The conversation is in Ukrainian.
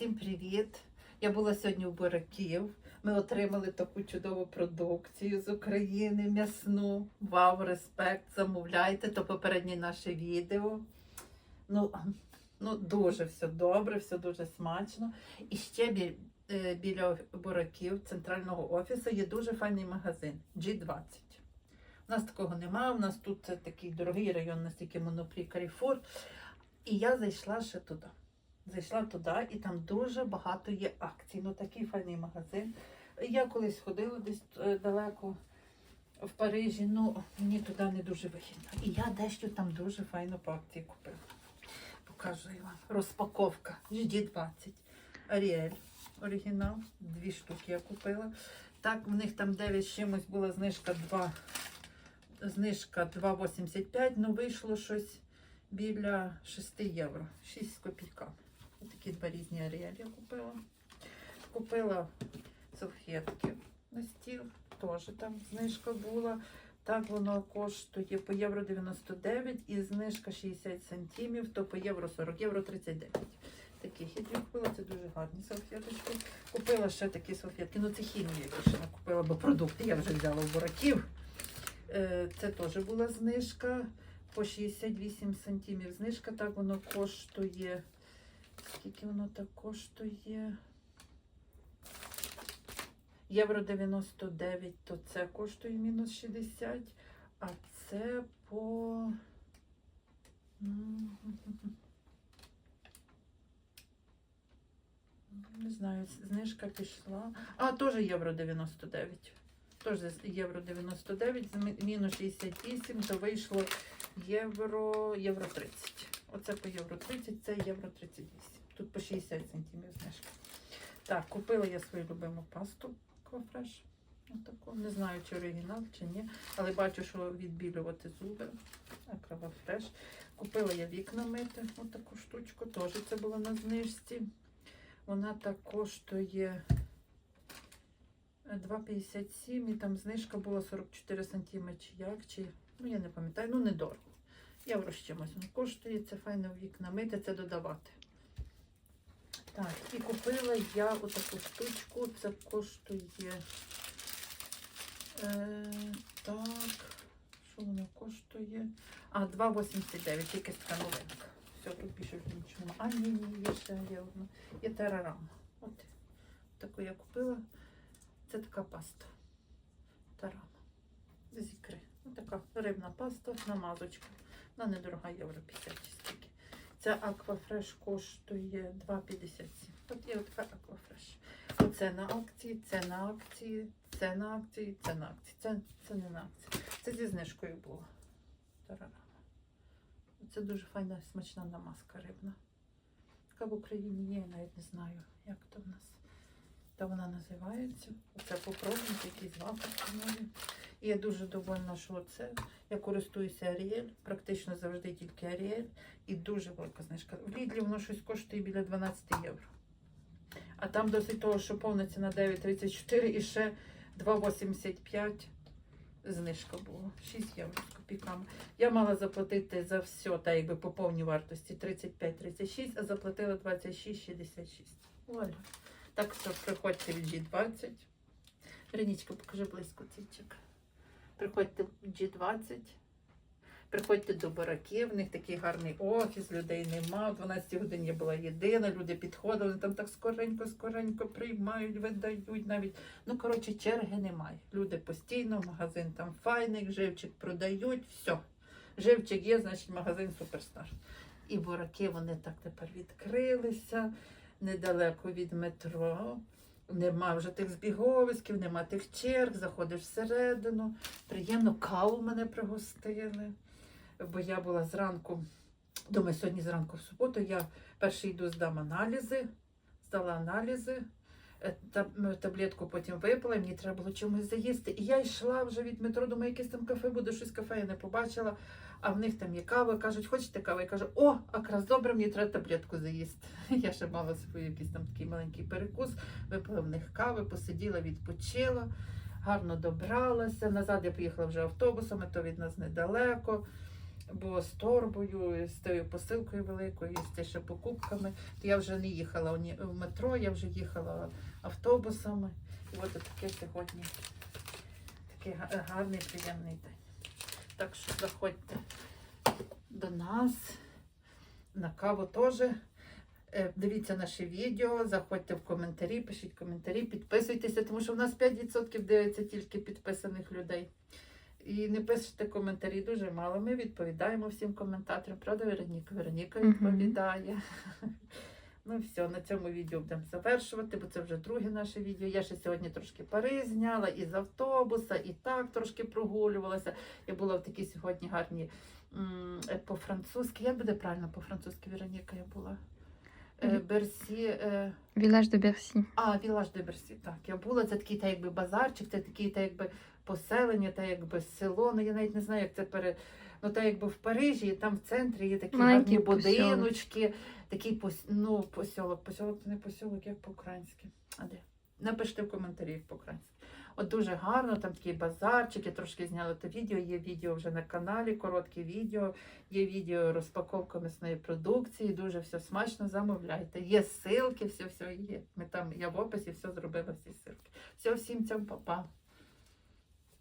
Всім привіт! Я була сьогодні у Бураків. Ми отримали таку чудову продукцію з України, м'ясну. Вау, респект! Замовляйте, то попереднє наше відео. Ну, ну дуже все добре, все дуже смачно. І ще бі- е, біля Бураків, центрального офісу, є дуже файний магазин G20. У нас такого немає, у нас тут такий дорогий район, настільки монопрі Каріфур. І я зайшла ще туди. Зайшла туди, і там дуже багато є акцій. Ну такий файний магазин. Я колись ходила десь е, далеко в Парижі, ну мені туди не дуже вигідно. І я дещо там дуже файно по акції купила. Покажу вам. Розпаковка GD20. Аріель. Оригінал. Дві штуки я купила. Так, в них там 9 чимось була знижка 2. Знижка 2,85, ну вийшло щось біля 6 євро. 6 з копійками. Такі два різні аріелі купила. Купила салфетки на стіл, теж там знижка була. Так воно коштує по євро 99 і знижка 60 сантимів, то по євро 40, євро 39. Такі хитрі купила, це дуже гарні салфеточки. Купила ще такі салфетки. Ну це хімію я ще не купила, бо продукти я вже взяла в бураків. Е, Це теж була знижка по 68 сантимів. Знижка так воно коштує. Скільки воно так коштує? Євро 99, то це коштує мінус 60, а це по. Не знаю, знижка пішла. А, теж євро 99. Теж євро 99, з мінус 68, то вийшло євро, євро 30. Оце по євро 30, це євро 38. Тут по 60 сантимів знижка. Так, купила я свою любиму пасту Квафреш. Отаку. Не знаю, чи оригінал, чи ні. Але бачу, що відбілювати зуби. Аквафреш. Купила я вікна мити, отаку штучку. Теж це було на знижці. Вона так коштує 2,57 і там знижка була 44 сантиметри чи як, чи, ну я не пам'ятаю, ну недорого. Євро з чимось коштує, це файно вікна мити, це додавати. Так, і купила я отаку штучку, це коштує. Е, так, що воно коштує? А, 2,89, якась така новинка. Все, тут більше нічого. А, ні, ні, є ще є одна. Є терарама. От таку я купила. Це така паста. Тарама. З ікри. Ось така рибна паста, намазочка. Вона недорога, євро 50 чи скільки. Ця аквафреш коштує 2,57. От є така аквафреш. Оце на акції, це на акції, це на акції, це на акції. Це, це не на акції. Це зі знижкою було. Тарарама. Це дуже файна смачна намазка рибна. Така в Україні є, я навіть не знаю, як то в нас. Та вона називається. Оце попробуйте, якісь запахи нові. І я дуже довольна, що це. Я користуюся Аріель, практично завжди тільки Аріель. І дуже велика знижка. В Лідлі воно щось коштує біля 12 євро. А там досить того, що повна ціна 9,34 і ще 2,85 знижка була. 6 євро з копійками. Я мала заплатити за все, та якби по повній вартості 35-36, а заплатила 26,66. Вуаля. Так що приходьте від G20. Ренічка, покажи близько цівчик. Приходьте в G20. Приходьте до бараків, в них такий гарний офіс, людей нема. В 12 годині я була єдина, люди підходили, там так скоренько-скоренько приймають, видають навіть. Ну, коротше, черги немає. Люди постійно, магазин там файний, живчик продають, все. Живчик є, значить магазин суперстар. І бураки вони так тепер відкрилися недалеко від метро. Нема вже тих збіговиськів, нема тих черг, заходиш всередину. Приємно каву мене пригостили. Бо я була зранку, думаю, сьогодні зранку в суботу я перший йду здам аналізи, здала аналізи, таблетку потім випила, мені треба було чомусь заїсти. І я йшла вже від метро, думаю, якесь там кафе буде, щось кафе я не побачила. А в них там є кава, кажуть, хочете каву? Я кажу, о, якраз добре, мені треба таблетку заїсти. Я ще мала свій якийсь там такий маленький перекус, випила в них кави, посиділа, відпочила, гарно добралася. Назад я поїхала вже автобусом, то від нас недалеко. Бо з торбою, з тою посилкою великою, з тими ще покупками. Я вже не їхала в метро, я вже їхала автобусами. І от таке сьогодні такий гарний, приємний день. Так що заходьте до нас на каву теж. Е, Дивіться наше відео, заходьте в коментарі, пишіть коментарі, підписуйтеся, тому що в нас 5% дивиться тільки підписаних людей. І не пишете коментарі дуже мало. Ми відповідаємо всім коментаторам. Правда, Вероніка? Вероніка відповідає. Ну все, на цьому відео будемо завершувати, бо це вже друге наше відео. Я ще сьогодні трошки пари зняла із автобуса, і так трошки прогулювалася. Я була в такій сьогодні гарній по-французьки. Як буде правильно по-французьки, Вероніка, я була? Е, Берсі. Вілаж де Берсі. а, Вілаж де Берсі, так. Я була, це такий та якби базарчик, це такий та якби поселення, та якби село. Ну я навіть не знаю, як це пере. Ну, та якби в Парижі, там в центрі є такі Маленький гарні будиночки, такий пос... ну, посілок. Посілок це не посілок, як по-українськи. А де? Напишіть в коментарі як по-українськи. От дуже гарно, там такий базарчик, я трошки зняла те відео, є відео вже на каналі, коротке відео, є відео розпаковка м'ясної продукції, дуже все смачно, замовляйте. Є ссылки, все, все є. Ми там, я в описі все зробила, всі ссылки. Все, всім цьому, па-па.